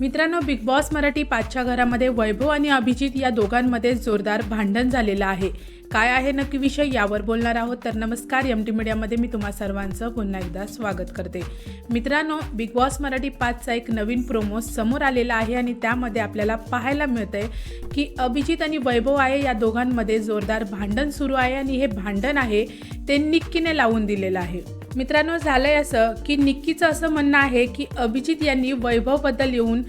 मित्रांनो big boss Marathi पाचच्या घरामध्ये वैभव आणि अभिजित या दोघांमध्ये जोरदार भांडण झालेलं आहे. काय आहे नक्की विषय यावर बोलणार आहोत तर नमस्कार एम टी मीडियामध्ये मी तुम्हा सर्वांचं पुन्हा एकदा स्वागत करते. मित्रांनो बिग बॉस मराठी पाचचा एक नवीन प्रोमो समोर आलेला आहे आणि त्यामध्ये आपल्याला पाहायला मिळतंय की अभिजित आणि वैभव आहे या दोघांमध्ये जोरदार भांडण सुरू आहे आणि हे भांडण आहे ते निक्कीने लावून दिलेलं आहे. मित्रांनो झालंय असं की निक्कीचं असं म्हणणं आहे की अभिजित यांनी वैभवबद्दल येऊन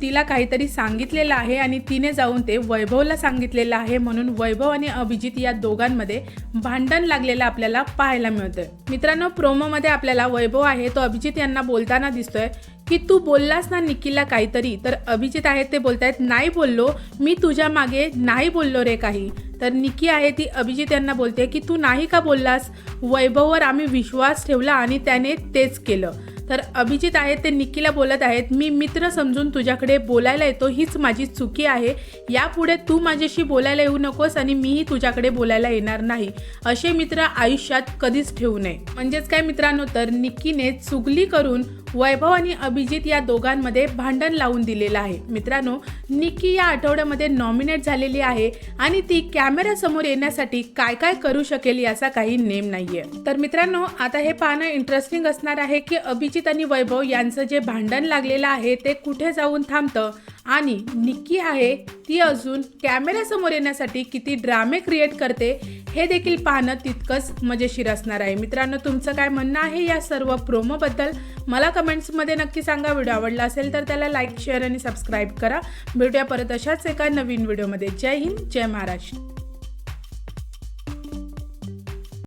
तिला काहीतरी सांगितलेलं आहे आणि तिने जाऊन ते वैभवला सांगितलेलं आहे म्हणून वैभव आणि अभिजित या दोघांमध्ये भांडण लागलेलं आपल्याला पाहायला मिळतंय. मित्रांनो प्रोमोमध्ये आपल्याला वैभव आहे तो अभिजित यांना बोलताना दिसतोय की तू बोललास ना निक्कीला काहीतरी तर अभिजित आहेत ते बोलतायत नाही बोललो मी तुझ्या मागे नाही बोललो रे काही. तर निकी आहे ती अभिजित यांना बोलते की तू नाही का बोललास? वैभववर आम्ही विश्वास ठेवला आणि त्याने तेच केलं. तर अभिजित आहेत ते निकीला बोलत आहेत मी मित्र समजून तुझ्याकडे बोलायला येतो हीच माझी चुकी आहे. यापुढे तू माझ्याशी बोलायला येऊ नकोस आणि मीही तुझ्याकडे बोलायला येणार नाही. असे मित्र आयुष्यात कधीच ठेवू नये. म्हणजेच काय मित्रांनो तर निक्कीने चुगली करून वैभव आणि अभिजित या दोघांमध्ये भांडण लावून दिलेलं आहे. मित्रांनो निक्की या आठवड्यामध्ये नॉमिनेट झालेली आहे आणि ती कॅमेऱ्यासमोर येण्यासाठी काय काय करू शकेल याचा काही नेम नाहीये. तर मित्रांनो आता हे पाहणं इंटरेस्टिंग असणार आहे की अभिजित आणि वैभव यांचं जे भांडण लागलेलं आहे ते कुठे जाऊन थांबतं? आणि निक्की आहे ती अजून कॅमेऱ्यासमोर येण्यासाठी किती ड्रामे क्रिएट करते हे देखील पाहणं तितकंच मजेशीर असणार आहे. मित्रांनो तुमचं काय म्हणणं आहे या सर्व प्रोमोबद्दल मला कमेंट्समध्ये नक्की सांगा. व्हिडिओ आवडला असेल तर त्याला लाईक शेअर आणि सबस्क्राईब करा. भेटूया परत अशाच एका नवीन व्हिडिओमध्ये जय हिंद जय महाराष्ट्र.